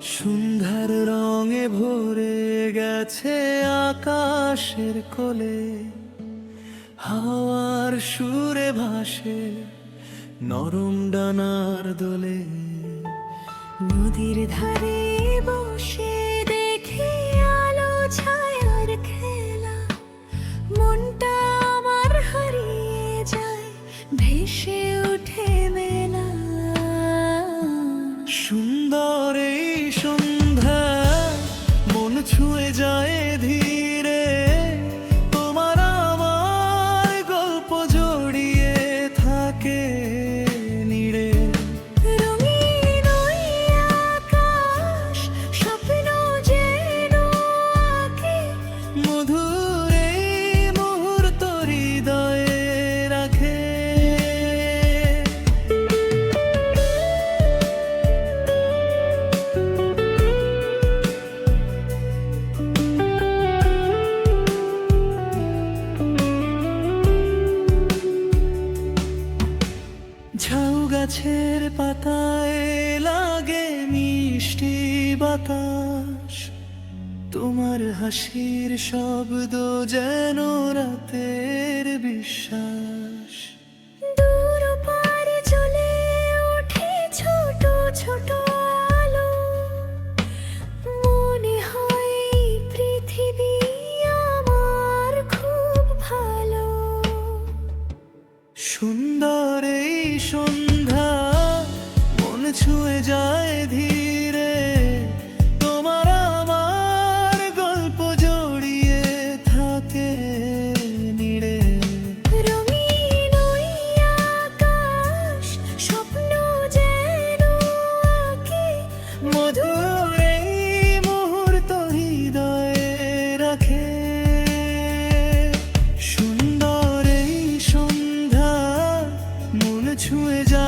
সন্ধ্যার রঙে ভরে গেছে আকাশের কোলে। হাওয়ার সুরে ভাসে নরম ডানার দোলে। নদীর ধারে বসে দেখি আলো ছায়ার খেলা। মনটা আমার হারিয়ে যায় ভেসে ওঠে মেলা। সুন্দর এই সন্ধ্যা মন ছুঁয়ে যায় ধীরে। ঝাউ গাছের পাতায় লাগে মিষ্টি বাতাস। তোমার হাসির শব্দ যেন রাতের বিশ্বাস। দূর পারে চলে ওঠে ছোট ছোট সুন্দর এই সন্ধ্যা, মন ছুঁয়ে যায় ধীরে। তোমার আমার গল্প জড়িয়ে থাকে নিড়ে। রঙিন আকাশ, স্বপ্ন যেন মধুর এই মুহূর্ত হৃদয়ে রাখে। ছুঁয়ে যায়